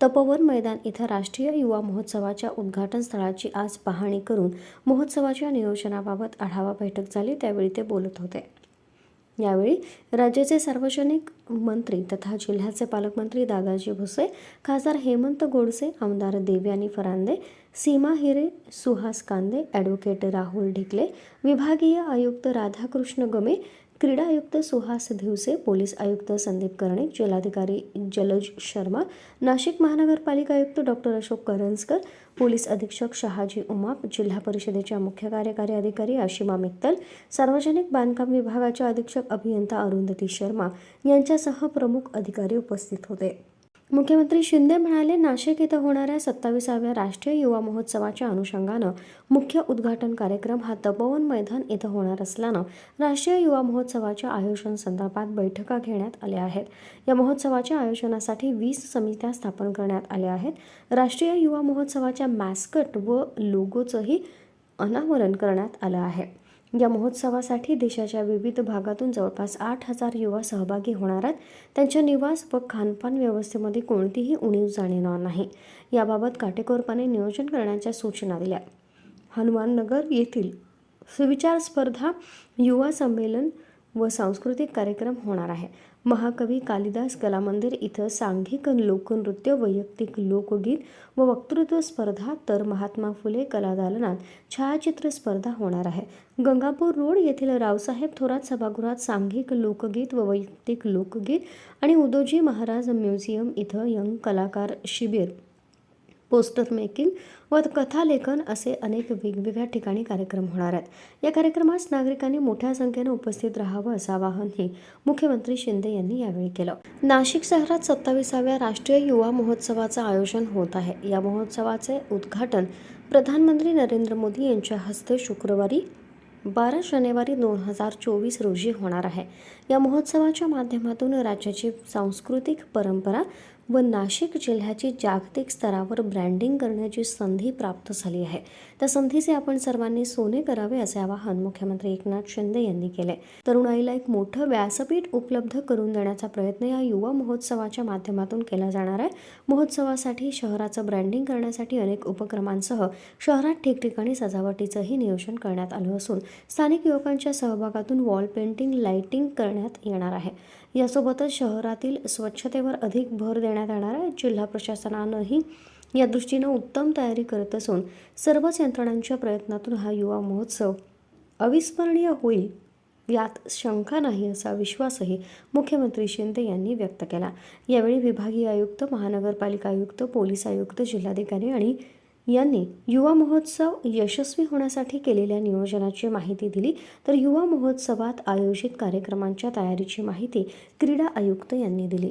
तपोवन मैदान इथं राष्ट्रीय युवा महोत्सवाच्या उद्घाटन स्थळाची आज पाहणी करून महोत्सवाच्या नियोजनाबाबत आढावा बैठक झाली त्यावेळी ते बोलत होते. यावेळी राज्याचे सार्वजनिक मंत्री तथा जिल्ह्याचे पालकमंत्री दादाजी भुसे खासदार हेमंत गोडसे आमदार देवयानी फरांदे सीमा हिरे सुहास कांदे ॲडव्होकेट राहुल ढिकले विभागीय आयुक्त राधाकृष्ण गमे क्रीडा आयुक्त सुहास धिवसे पोलीस आयुक्त संदीप कर्णिक जिल्हाधिकारी जलज शर्मा नाशिक महानगरपालिका आयुक्त डॉक्टर अशोक करंजकर पोलीस अधीक्षक शहाजी उमाप जिल्हा परिषदेच्या मुख्य कार्यकारी अधिकारी आशिमा मित्तल सार्वजनिक बांधकाम विभागाच्या अधीक्षक अभियंता अरुंधती शर्मा यांच्यासह प्रमुख अधिकारी उपस्थित होते. मुख्यमंत्री शिंदे म्हणाले नाशिक इथं होणाऱ्या सत्ताविसाव्या राष्ट्रीय युवा महोत्सवाच्या अनुषंगानं मुख्य उद्घाटन कार्यक्रम हा तपोवन मैदान इथं होणार असल्यानं राष्ट्रीय युवा महोत्सवाच्या आयोजन संदर्भात बैठका घेण्यात आल्या आहेत. या महोत्सवाच्या आयोजनासाठी वीस समित्या स्थापन करण्यात आल्या आहेत. राष्ट्रीय युवा महोत्सवाच्या मॅस्कट व लोगोचंही अनावरण करण्यात आलं आहे. या महोत्सवासाठी देशाच्या विविध भागातून जवळपास आठ हजार युवा सहभागी होणार आहेत. त्यांच्या निवास व खानपान व्यवस्थेमध्ये कोणतीही उणीव जाणवणार नाही. याबाबत काटेकोरपणे नियोजन करण्याच्या सूचना दिल्या. हनुमाननगर येथील सुविचार स्पर्धा युवा संमेलन व सांस्कृतिक कार्यक्रम होणार आहे. महाकवी कालिदास कला मंदिर इथं सांघिक लोकनृत्य वैयक्तिक लोकगीत व वक्तृत्व स्पर्धा तर महात्मा फुले कलादालनात छायाचित्र स्पर्धा होणार आहे. गंगापूर रोड येथील रावसाहेब थोरात सभागृहात सांघिक लोकगीत व वैयक्तिक लोकगीत आणि उदोजी महाराज म्युझियम इथं यंग कलाकार शिबिर पोस्टर मेकिंग व कथालेखन असे अनेक वेगवेगळ्या ठिकाणी कार्यक्रम होणार आहेत. या कार्यक्रमास नागरिकांनी मोठ्या संख्येने उपस्थित राहावं असं आवाहनही मुख्यमंत्री शिंदे यांनी यावेळी केलं. नाशिक शहरात सत्ताविसाव्या राष्ट्रीय युवा महोत्सवाचं आयोजन होत आहे. या महोत्सवाचे उद्घाटन प्रधानमंत्री नरेंद्र मोदी यांच्या हस्ते शुक्रवारी बारा जानेवारी दोन हजार चोवीस रोजी होणार आहे. या महोत्सवाच्या माध्यमातून राज्याची सांस्कृतिक परंपरा व नाशिक जिल्ह्याची जागतिक स्तरावर ब्रँडिंग करण्याची संधी प्राप्त झाली आहे. त्या संधीचे आपण सर्वांनी सोने करावे असे आवाहन मुख्यमंत्री एकनाथ शिंदे यांनी केले. तरुणाईला एक मोठं व्यासपीठ उपलब्ध करून देण्याचा प्रयत्न या युवा महोत्सवाच्या माध्यमातून केला जाणार आहे. महोत्सवासाठी शहराचं ब्रँडिंग करण्यासाठी अनेक उपक्रमांसह शहरात ठिकठिकाणी सजावटीचंही नियोजन करण्यात आलं असून स्थानिक युवकांच्या सहभागातून वॉल पेंटिंग लाइटिंग करण्यात येणार आहे. यासोबतच शहरातील स्वच्छतेवर अधिक भर देण्यात येणार आहे. जिल्हा प्रशासनानंही या दृष्टीनं उत्तम तयारी करत असून सर्वच यंत्रणांच्या प्रयत्नातून हा युवा महोत्सव अविस्मरणीय होईल यात शंका नाही असा विश्वासही मुख्यमंत्री शिंदे यांनी व्यक्त केला. यावेळी विभागीय आयुक्त महानगरपालिका आयुक्त पोलीस आयुक्त जिल्हाधिकारी आणि यांनी युवा महोत्सव यशस्वी होण्यासाठी केलेल्या नियोजनाची माहिती दिली. तर युवा महोत्सवात आयोजित कार्यक्रमांच्या तयारीची माहिती क्रीडा आयुक्त यांनी दिली.